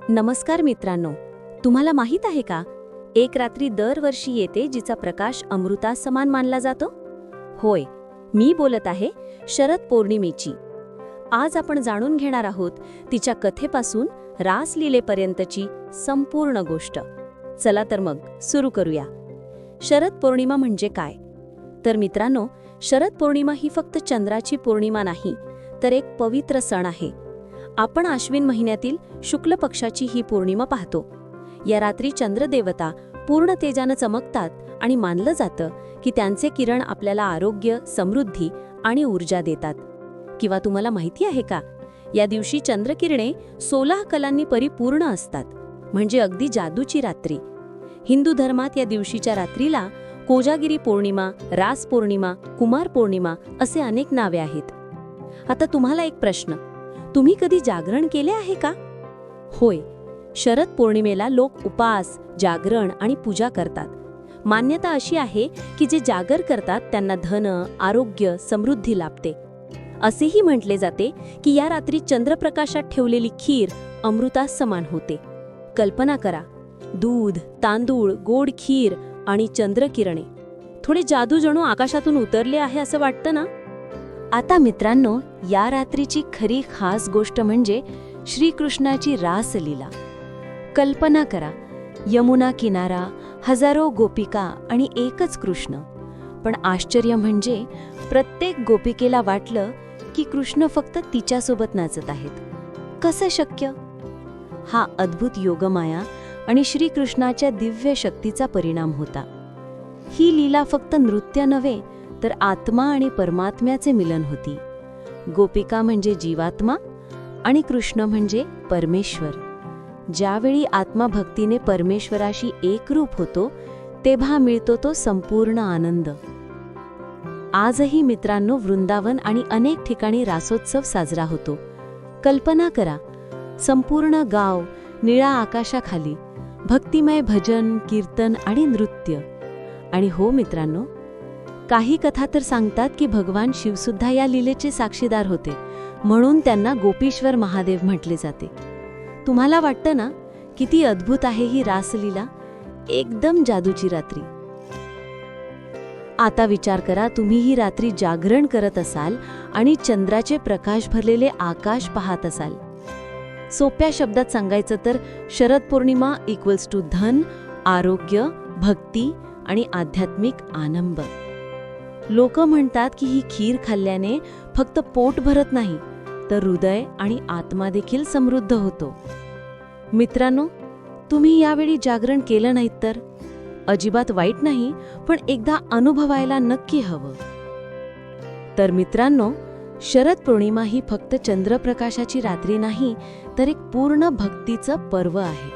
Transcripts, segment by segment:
नमस्कार मित्रांनो तुम्हाला माहीत आहे का? एक रात्री दरवर्षी येते जिचा प्रकाश अमृता समान मानला जातो? होय मी बोलत आहे शरद पौर्णिमेची. आज आपण जाणून घेणार आहोत तिच्या कथेपासून रासलीलेपर्यंतची संपूर्ण गोष्ट. चला तर मग सुरू करूया. शरद पौर्णिमा म्हणजे काय? तर मित्रांनो शरद पौर्णिमा ही फक्त चंद्राची पौर्णिमा नाही तर एक पवित्र सण आहे. आपण आश्विन महिन्यातील शुक्ल पक्षाची ही पौर्णिमा पाहतो. या रात्री चंद्रदेवता पूर्ण तेजानं चमकतात आणि मानलं जातं की त्यांचे किरण आपल्याला आरोग्य समृद्धी आणि ऊर्जा देतात. किंवा तुम्हाला माहिती आहे का? या दिवशी चंद्रकिरणे सोलाह कलांनी परिपूर्ण असतात. म्हणजे अगदी जादूची रात्री. हिंदू धर्मात या दिवशीच्या रात्रीला कोजागिरी पौर्णिमा रास पौर्णिमा कुमार पौर्णिमा असे अनेक नावे आहेत. आता तुम्हाला एक प्रश्न. तुम्ही कधी जागरण केले आहे का? होय शरद पौर्णिमेला लोक उपास जागरण आणि पूजा करतात. मान्यता अशी आहे की जे जागर करतात त्यांना धन आरोग्य समृद्धी लाभते. असेही म्हटले जाते की या रात्री चंद्रप्रकाशात ठेवलेली खीर अमृतास समान होते. कल्पना करा दूध तांदूळ गोड खीर आणि चंद्रकिरणे. थोडे जादू जणू आकाशातून उतरले आहे असं वाटतं ना? आता मित्रांनो या रात्रीची खरी खास गोष्ट म्हणजे श्रीकृष्णाची रासलीला. कल्पना करा यमुना किनारा हजारो गोपिका आणि एकच कृष्ण. पण आश्चर्य म्हणजे प्रत्येक गोपिकेला वाटलं की कृष्ण फक्त तिच्यासोबत नाचत आहेत. कसं शक्य? हा अद्भुत योगमाया आणि श्रीकृष्णाच्या दिव्य शक्तीचा परिणाम होता. ही लीला फक्त नृत्य नव्हे तर आत्मा आणि परमात्म्याचे मिलन होती. गोपिका म्हणजे जीवात्मा आणि कृष्ण म्हणजे परमेश्वर. ज्यावेळी आत्मा भक्तीने परमेश्वराशी एकरूप होतो तेव्हा मिळतो तो संपूर्ण आनंद. आजही मित्रांनो वृंदावन आणि अनेक ठिकाणी रासोत्सव साजरा होतो. कल्पना करा संपूर्ण गाव निळा आकाशाखाली भक्तिमय भजन कीर्तन आणि नृत्य. आणि हो मित्रांनो काही कथा तर सांगतात की भगवान शिवसुद्धा या लीलेचे साक्षीदार होते. म्हणून त्यांना गोपीश्वर महादेव म्हटले जाते. तुम्हाला वाटतं ना? किती अद्भुत आहे ही रासलीला. एकदम जादूची रात्री. आता विचार करा तुम्ही ही रात्री जागरण करत असाल आणि चंद्राचे प्रकाश भरलेले आकाश पाहत असाल. सोप्या शब्दात सांगायचं तर शरद पौर्णिमा इक्वल्स टू धन आरोग्य भक्ती आणि आध्यात्मिक आनंद. लोक म्हणतात की ही खीर खाल्ल्याने फक्त पोट भरत नाही तर हृदय आणि आत्मा देखील समृद्ध होतो. मित्रांनो तुम्ही यावेळी जागरण केलं नाहीत तर? अजिबात वाईट नाही पण एकदा अनुभवायला नक्की हवं. तर मित्रांनो शरद पौर्णिमा ही फक्त चंद्रप्रकाशाची रात्री नाही तर एक पूर्ण भक्तीचं पर्व आहे.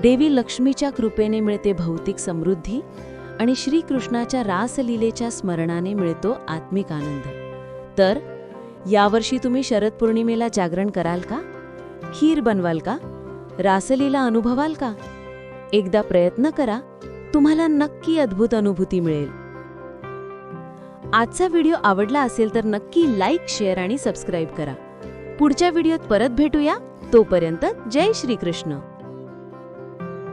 देवी लक्ष्मीच्या कृपेने मिळते भौतिक समृद्धी आणि श्रीकृष्णाच्या रासलीलेच्या स्मरणाने मिळतो आत्मिक आनंद. तर यावर्षी तुम्ही शरद पौर्णिमेला जागरण कराल का? खीर बनवाल का? रासलीला अनुभवाल का? एकदा प्रयत्न करा तुम्हाला नक्की अद्भुत अनुभूती मिळेल. आजचा व्हिडिओ आवडला असेल तर नक्की लाईक शेअर आणि सबस्क्राईब करा. पुढच्या व्हिडिओत परत भेटूया. तोपर्यंत जय श्रीकृष्ण.